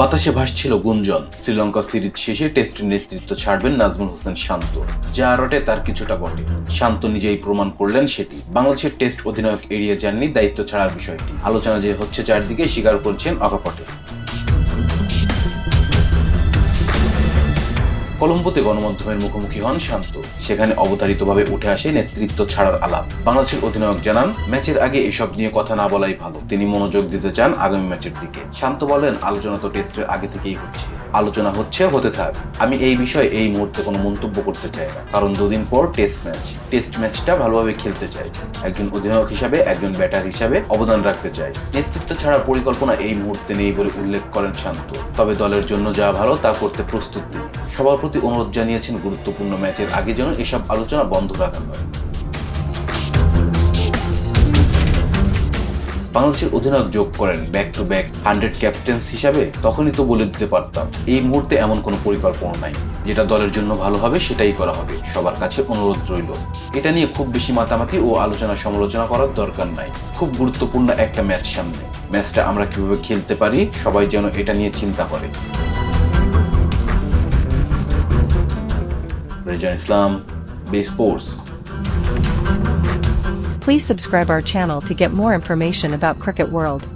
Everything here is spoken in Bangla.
বাতাসে ভাসছিল গুঞ্জন। শ্রীলঙ্কা সিরিজ শেষে টেস্টের নেতৃত্ব ছাড়বেন নাজমুল হোসেন শান্ত। যা রটে তার কিছুটা বটে। শান্ত নিজেই প্রমাণ করলেন সেটি। বাংলাদেশের টেস্ট অধিনায়ক এড়িয়ে যাননি দায়িত্ব ছাড়ার বিষয়টি। আলোচনা যে হচ্ছে চারদিকে, স্বীকার করছেন অকাপটে। কলম্বোতে গণমাধ্যমের মুখোমুখি হন শান্ত। সেখানে অবতারিতভাবে উঠে আসে নেতৃত্ব ছাড়ার আলাপ। বাংলাদেশের অধিনায়ক জানান, ম্যাচের আগে এসব নিয়ে কথা না বলাই ভালো। তিনি মনোযোগ দিতে চান আগামী ম্যাচের দিকে। শান্ত বলেন, আলোচনা তো টেস্টের আগে থেকেই হচ্ছে। আলোচনা হচ্ছে, হতে থাক। আমি এই বিষয়ে এই মুহূর্তে কোনো মন্তব্য করতে চাই না। কারণ দুদিন পর টেস্ট ম্যাচ। টেস্ট ম্যাচটা ভালোভাবে খেলতে চাই। একজন অধিনায়ক হিসাবে, একজন ব্যাটার হিসাবে অবদান রাখতে চাই। নেতৃত্ব ছাড়ার পরিকল্পনা এই মুহূর্তে নেই বলে উল্লেখ করেন শান্ত। তবে দলের জন্য যা ভালো, তা করতে প্রস্তুত তিনি। সবার প্রতি অনুরোধ জানিয়েছেন গুরুত্বপূর্ণ ম্যাচের আগে যেন এসব আলোচনা বন্ধ রাখা হয়। বাংলাদেশের অধিনায়ক যোগ করেন back to back hundred captains হিসাবে, তখনই তো বলে দিতে পারতাম, এই মুহূর্তে এমন কোনো পরিকল্পনা নাই। যেটা দলের জন্য ভালো হবে, সেটাই করা হবে। সবার কাছে অনুরোধ রইল। এটা নিয়ে খুব বেশি মাতামাতি ও আলোচনা সমালোচনা করার দরকার নাই। খুব গুরুত্বপূর্ণ একটা ম্যাচ সামনে। ম্যাচটা আমরা কীভাবে খেলতে পারি, সবাই যেন এটা নিয়ে চিন্তা করে। religion Islam based Sports. Please subscribe our channel to get more information about Cricket World.